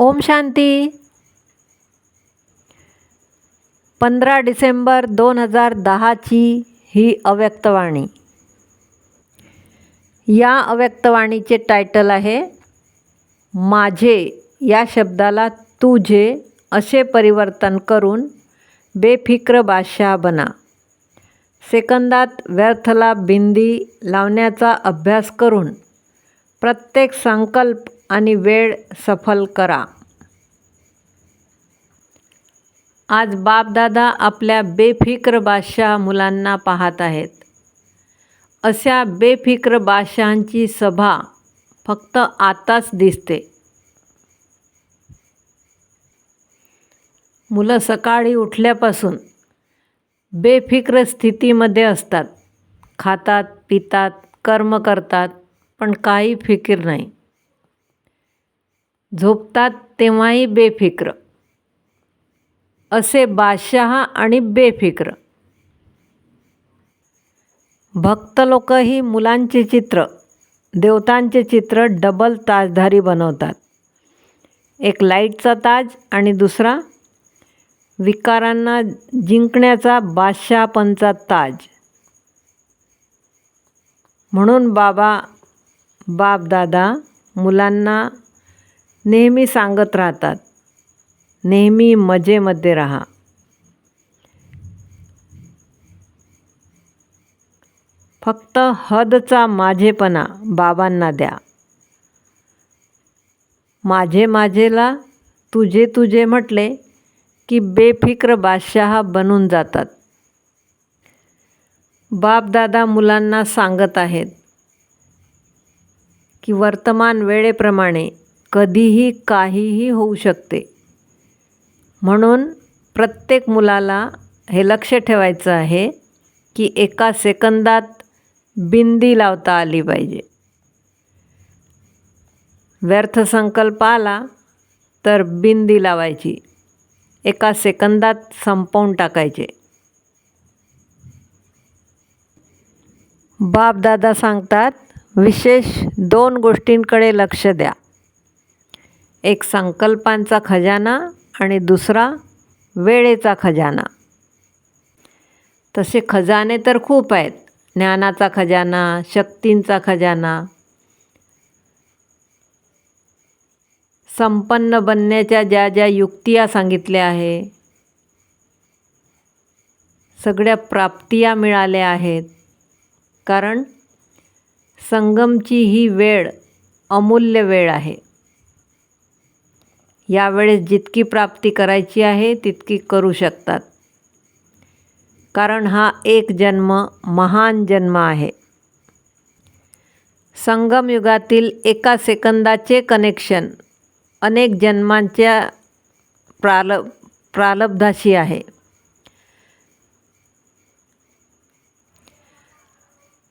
ओम शांती. पंधरा डिसेंबर दोन हजार दहाची ही अव्यक्तवाणी या अव्यक्तवाणीचे टायटल आहे माझे या शब्दाला तुझे असे परिवर्तन करून बेफिक्र बादशाह बना. सेकंदात व्यर्थला बिंदी लावण्याचा अभ्यास करून प्रत्येक संकल्प आणि वेळ सफल करा. आज बापदादा आपल्या बेफिक्र बादशाह मुलांना पाहत आहेत. अशा बेफिक्र बादशहांची सभा फक्त आताच दिसते. मुलं सकाळी उठल्यापासून बेफिक्र स्थितीमध्ये असतात. खातात पितात कर्म करतात पण काही फिकीर नाही. झोपतात तेव्हाही बेफिक्र. असे बादशहा आणि बेफिक्र. भक्त लोकही मुलांचे चित्र देवतांचे चित्र डबल ताजधारी बनवतात. एक लाईटचा ताज आणि दुसरा विकारांना जिंकण्याचा बादशहापणचा ताज. म्हणून बाबा बापदादा मुलांना नेहमी सांगत राहतात. नेहमी मजेमध्ये राहा. फक्त हदचा माझेपणा बाबांना द्या. माझे माझेला तुझे तुझे म्हटले की बेफिक्र बादशहा बनून जातात. बापदादा मुलांना सांगत आहेत की वर्तमान वेळेप्रमाणे कधीही काहीही होऊ शकते. म्हणून प्रत्येक मुलाला हे लक्ष ठेवायचं आहे की एका सेकंदात बिंदी लावता आली पाहिजे. व्यर्थ संकल्प आला तर बिंदी लावायची. एका सेकंदात संपवून टाकायचे. बापदादा सांगतात विशेष दोन गोष्टींकडे लक्ष द्या. एक संकल्पांचा खजाना आणि दुसरा वेळेचा खजाना. तसे खजाने तर खूप आहेत. ज्ञानाचा खजाना शक्तींचा खजाना. संपन्न बनण्याच्या ज्या ज्या युक्तिया सांगितल्या आहे सगळ्या प्राप्तिया मिळाल्या आहेत. कारण संगमची ही वेळ अमूल्य वेळ आहे. यावेळेस जितकी प्राप्ती करायची आहे तितकी करू शकतात. कारण हा एक जन्म महान जन्म आहे. संगमयुगातील एका सेकंदाचे कनेक्शन अनेक जन्मांच्या प्राल प्रालब्धाशी आहे.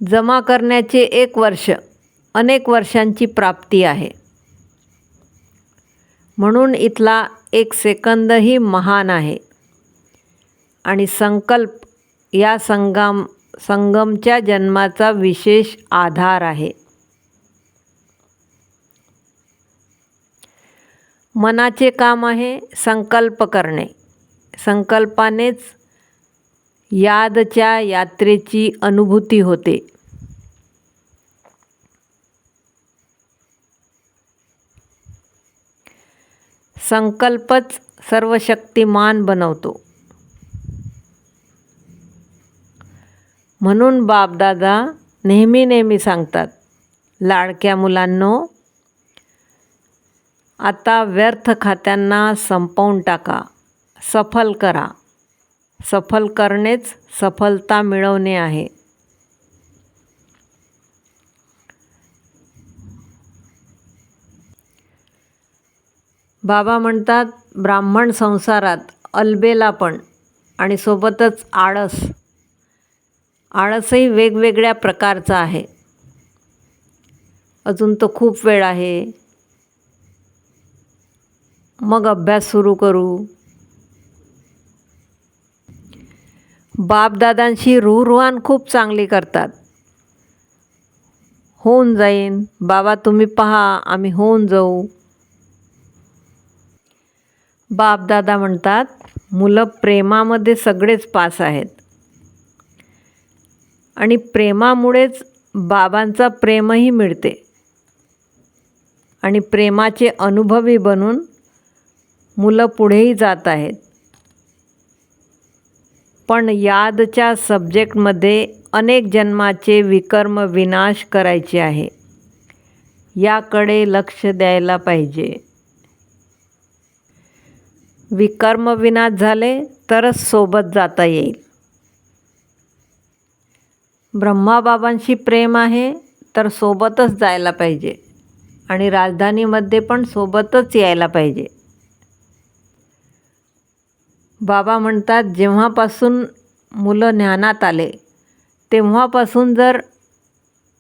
जमा करण्याचे एक वर्ष अनेक वर्षांची प्राप्ती आहे. म्हणून इथला एक सेकंदही महान आहे. आणि संकल्प या संगम संगमच्या जन्माचा विशेष आधार आहे. मनाचे काम आहे संकल्प करणे. संकल्पानेच यादच्या यात्रेची अनुभूती होते. संकल्पच सर्वशक्तिमान बनवतो. म्हणून बापदादा नेहमी नेहमी सांगतात लाडक्या मुलांनो आता व्यर्थ खात्यांना संपवून टाका सफल करा. सफल करणेच सफलता मिळवणे आहे. बाबा म्हणतात ब्राह्मण संसारात अलबेलापण आणि सोबतच आळस. आळसही वेगवेगळ्या प्रकारचा आहे. अजून तो खूप वेळ आहे. मग अभ्यास सुरू करू. बापदादांशी रुहरुहान खूप चांगली करतात. होऊन जाईन. बाबा तुम्ही पहा आम्ही होऊन जाऊ. बापदादा म्हणतात मुलं प्रेमामध्ये सगळेच पास आहेत. आणि प्रेमामुळेच बाबांचा प्रेमही मिळते. आणि प्रेमाचे अनुभवी बनून मुलं पुढेही जात आहेत. पण यादच्या सब्जेक्टमध्ये अनेक जन्माचे विकर्म विनाश करायचे आहे. याकडे लक्ष द्यायला पाहिजे. विकर्म विनाश झाले तरच सोबत जाता येईल. ब्रह्माबाबांशी प्रेम आहे तर सोबतच जायला पाहिजे आणि राजधानीमध्ये पण सोबतच यायला पाहिजे. बाबा म्हणतात जेव्हापासून मुलं ज्ञानात आले तेव्हापासून जर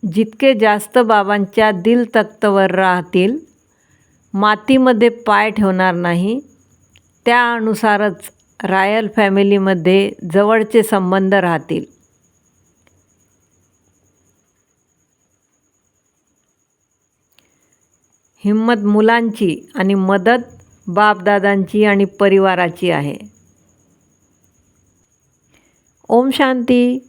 जितके जास्त बाबांच्या दिल तख्तवर राहतील मातीमध्ये पाय ठेवणार नाही त्यानुसारच रॉयल फॅमिलीमध्ये जवळचे संबंध राहतील. हिंमत मुलांची आणि मदत बापदादांची आणि परिवाराची आहे. ओम शांती.